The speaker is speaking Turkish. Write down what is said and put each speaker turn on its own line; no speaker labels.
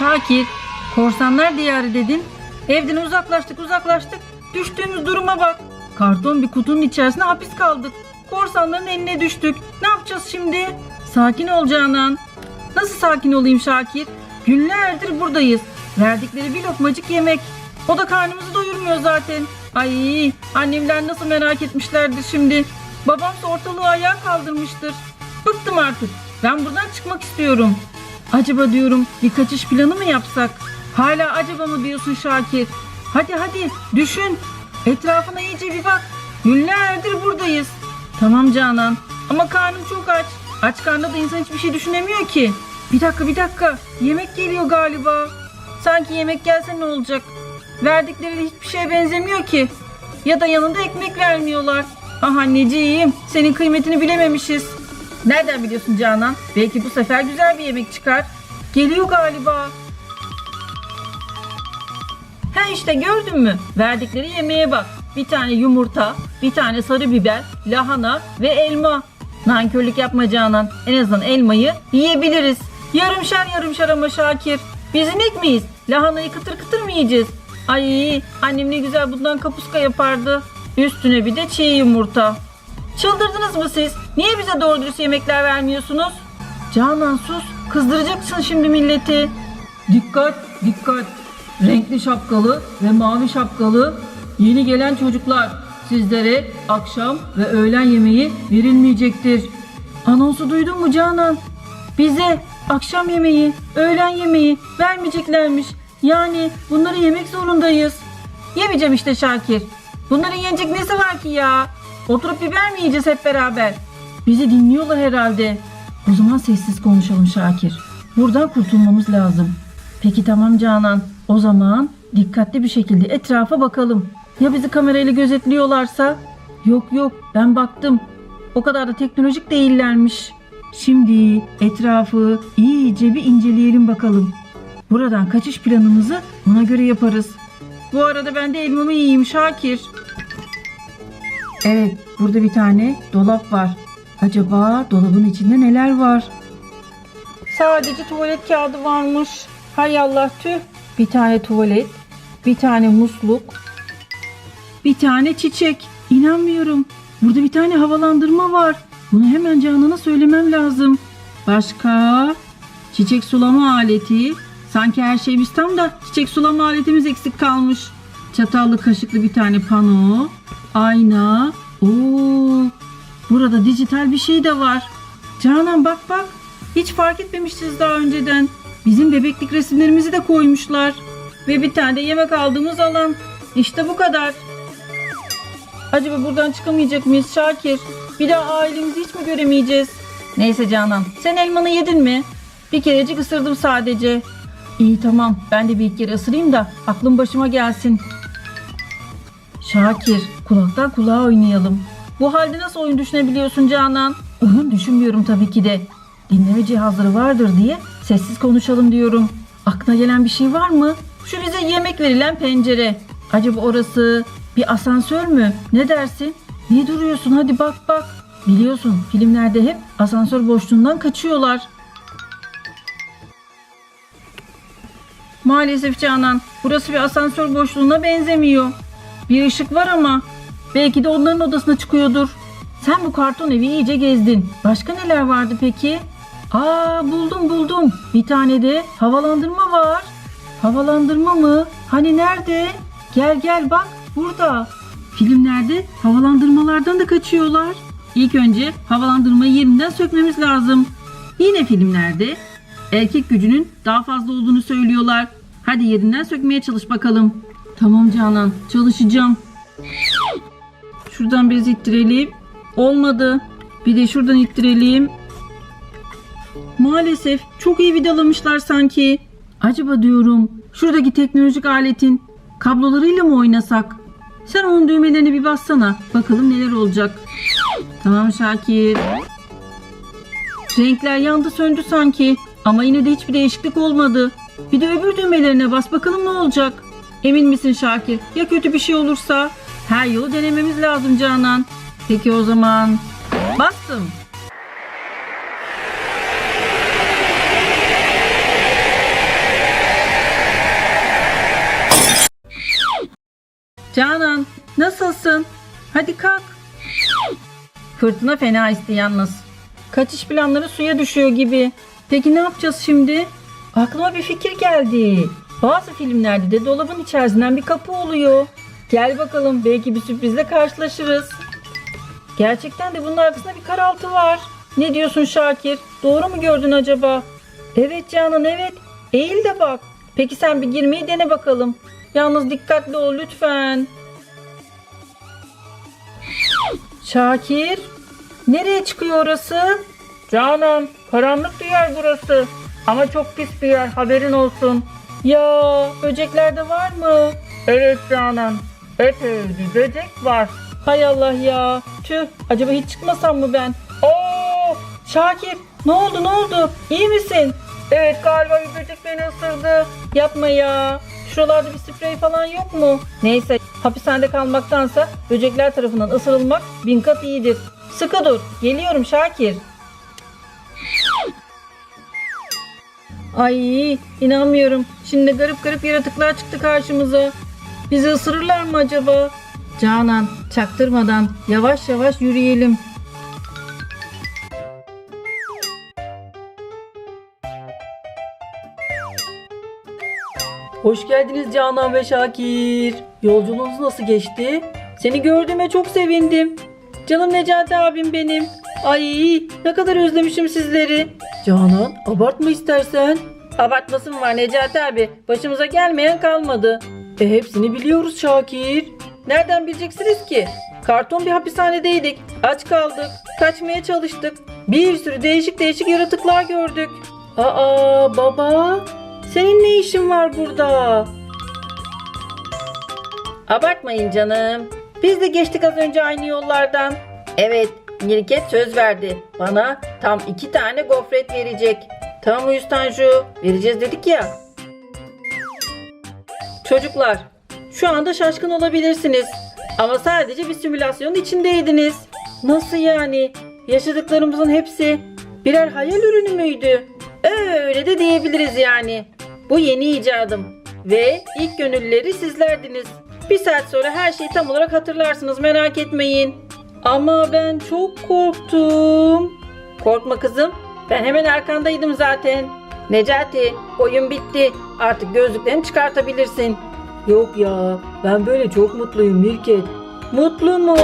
Şakir, korsanlar diyarı dedin. Evden uzaklaştık uzaklaştık. Düştüğümüz duruma bak. Karton bir kutunun içerisine hapis kaldık. Korsanların eline düştük. Ne yapacağız şimdi? Sakin ol Canan. Nasıl sakin olayım Şakir? Günlerdir buradayız. Verdikleri bir lokmacık yemek. O da karnımızı doyurmuyor zaten. Ay annemler nasıl merak etmişlerdir şimdi. Babamsa ortalığı ayağa kaldırmıştır. Bıktım artık. Ben buradan çıkmak istiyorum. Acaba diyorum bir kaçış planı mı yapsak? Hala acaba mı diyorsun Şakir? Hadi hadi düşün. Etrafına iyice bir bak. Günlerdir buradayız. Tamam Canan ama karnım çok aç. Aç karnında da insan hiçbir şey düşünemiyor ki. Bir dakika bir dakika. Yemek geliyor galiba. Sanki yemek gelse ne olacak? Verdikleri hiçbir şeye benzemiyor ki. Ya da yanında ekmek vermiyorlar. Ah anneciğim senin kıymetini bilememişiz. Nereden biliyorsun Canan? Belki bu sefer güzel bir yemek çıkar. Geliyor galiba. Ha işte gördün mü? Verdikleri yemeğe bak. Bir tane yumurta, bir tane sarı biber, lahana ve elma. Nankörlük yapma Canan. En azından elmayı yiyebiliriz. Yarımşar yarımşar ama Şakir. Biz inek miyiz? Lahanayı kıtır kıtır mı yiyeceğiz? Ay annem ne güzel bundan kapuska yapardı. Üstüne bir de çiğ yumurta. Çıldırdınız mı siz? Niye bize doğru dürüst yemekler vermiyorsunuz? Canan sus. Kızdıracaksın şimdi milleti. Dikkat, dikkat. Renkli şapkalı ve mavi şapkalı yeni gelen çocuklar. Sizlere akşam ve öğlen yemeği verilmeyecektir. Anonsu duydun mu Canan? Bize akşam yemeği, öğlen yemeği vermeyeceklermiş. Yani bunları yemek zorundayız. Yemeyeceğim işte Şakir. Bunların yenecek nesi var ki ya? Oturup biber mi yiyeceğiz hep beraber? Bizi dinliyorlar herhalde. O zaman sessiz konuşalım Şakir. Buradan kurtulmamız lazım. Peki tamam Canan. O zaman dikkatli bir şekilde etrafa bakalım. Ya bizi kamerayla gözetliyorlarsa? Yok yok ben baktım. O kadar da teknolojik değillermiş. Şimdi etrafı iyice bir inceleyelim bakalım. Buradan kaçış planımızı ona göre yaparız. Bu arada ben de elmamı yiyeyim Şakir. Evet, burada bir tane dolap var. Acaba dolabın içinde neler var? Sadece tuvalet kağıdı varmış. Hay Allah tüh. Bir tane tuvalet, bir tane musluk, bir tane çiçek. İnanmıyorum. Burada bir tane havalandırma var. Bunu hemen Canan'a söylemem lazım. Başka? Çiçek sulama aleti. Sanki her şeyimiz tam da çiçek sulama aletimiz eksik kalmış. Çatallı kaşıklı bir tane pano. Ayna. Oo. Burada dijital bir şey de var. Canan bak bak. Hiç fark etmemişiz daha önceden. Bizim bebeklik resimlerimizi de koymuşlar. Ve bir tane de yemek aldığımız alan. İşte bu kadar. Acaba buradan çıkamayacak mıyız Şakir? Bir daha ailemizi hiç mi göremeyeceğiz? Neyse Canan. Sen elmanı yedin mi? Bir kerecik ısırdım sadece. İyi tamam. Ben de bir kere ısırayım da aklım başıma gelsin. Şakir, kulaktan kulağa oynayalım. Bu halde nasıl oyun düşünebiliyorsun Canan? Ihı, düşünmüyorum tabii ki de. Dinleme cihazları vardır diye sessiz konuşalım diyorum. Aklına gelen bir şey var mı? Şu bize yemek verilen pencere. Acaba orası bir asansör mü? Ne dersin? Niye duruyorsun? Hadi bak bak. Biliyorsun filmlerde hep asansör boşluğundan kaçıyorlar. Maalesef Canan, burası bir asansör boşluğuna benzemiyor. Bir ışık var ama belki de onların odasına çıkıyordur. Sen bu karton evi iyice gezdin. Başka neler vardı peki? Aa buldum buldum. Bir tane de havalandırma var. Havalandırma mı? Hani nerede? Gel gel bak burada. Filmlerde havalandırmalardan da kaçıyorlar. İlk önce havalandırmayı yerinden sökmemiz lazım. Yine filmlerde erkek gücünün daha fazla olduğunu söylüyorlar. Hadi yerinden sökmeye çalış bakalım. Tamam Canan, çalışacağım. Şuradan biraz ittirelim. Olmadı. Bir de şuradan ittirelim. Maalesef çok iyi vidalamışlar sanki. Acaba diyorum şuradaki teknolojik aletin kablolarıyla mı oynasak? Sen onun düğmelerine bir bassana. Bakalım neler olacak. Tamam Şakir. Renkler yandı söndü sanki. Ama yine de hiçbir değişiklik olmadı. Bir de öbür düğmelerine bas bakalım ne olacak. Emin misin Şakir? Ya kötü bir şey olursa? Her yolu denememiz lazım Canan. Peki o zaman bastım. Canan nasılsın? Hadi kalk. Fırtına fena isti yalnız. Kaçış planları suya düşüyor gibi. Peki ne yapacağız şimdi? Aklıma bir fikir geldi. Bazı filmlerde de dolabın içerisinden bir kapı oluyor. Gel bakalım belki bir sürprizle karşılaşırız. Gerçekten de bunun arkasında bir karaltı var. Ne diyorsun Şakir? Doğru mu gördün acaba? Evet Canan evet. Eğil de bak. Peki sen bir girmeyi dene bakalım. Yalnız dikkatli ol lütfen. Şakir. Nereye çıkıyor orası? Canan karanlık bir yer burası. Ama çok pis bir yer haberin olsun. Ya böcekler de var mı? Evet Canan. Epey bir böcek var. Hay Allah ya. Tüh acaba hiç çıkmasam mı ben? Oo Şakir ne oldu ne oldu? İyi misin? Evet galiba bir böcek beni ısırdı. Yapma ya. Şuralarda bir sprey falan yok mu? Neyse hapishanede kalmaktansa böcekler tarafından ısırılmak bin kat iyidir. Sıkı dur. Geliyorum Şakir. Ay inanmıyorum. Şimdi garip garip yaratıklar çıktı karşımıza. Bizi ısırırlar mı acaba? Canan çaktırmadan yavaş yavaş yürüyelim. Hoş geldiniz Canan ve Şakir. Yolculuğunuz nasıl geçti? Seni gördüğüme çok sevindim. Canım Necati abim benim. Ay ne kadar özlemişim sizleri. Canan abartma istersen. Abartması mı var Necati abi? Başımıza gelmeyen kalmadı. E hepsini biliyoruz Şakir. Nereden bileceksiniz ki? Karton bir hapishanedeydik. Aç kaldık. Kaçmaya çalıştık. Bir sürü değişik değişik yaratıklar gördük. Aa baba. Senin ne işin var burada? Abartmayın canım. Biz de geçtik az önce aynı yollardan. Evet, Mirket söz verdi. Bana tam iki tane gofret verecek. Tamam uyuz Tanju, vereceğiz dedik ya. Çocuklar, şu anda şaşkın olabilirsiniz. Ama sadece bir simülasyonun içindeydiniz. Nasıl yani? Yaşadıklarımızın hepsi birer hayal ürünü müydü? Öyle de diyebiliriz yani. Bu yeni icadım. Ve ilk gönüllüleri sizlerdiniz. Bir saat sonra her şeyi tam olarak hatırlarsınız merak etmeyin. Ama ben çok korktum. Korkma kızım. Ben hemen arkandaydım zaten. Necati oyun bitti. Artık gözlüklerini çıkartabilirsin. Yok ya ben böyle çok mutluyum Mirket. Mutlu mu?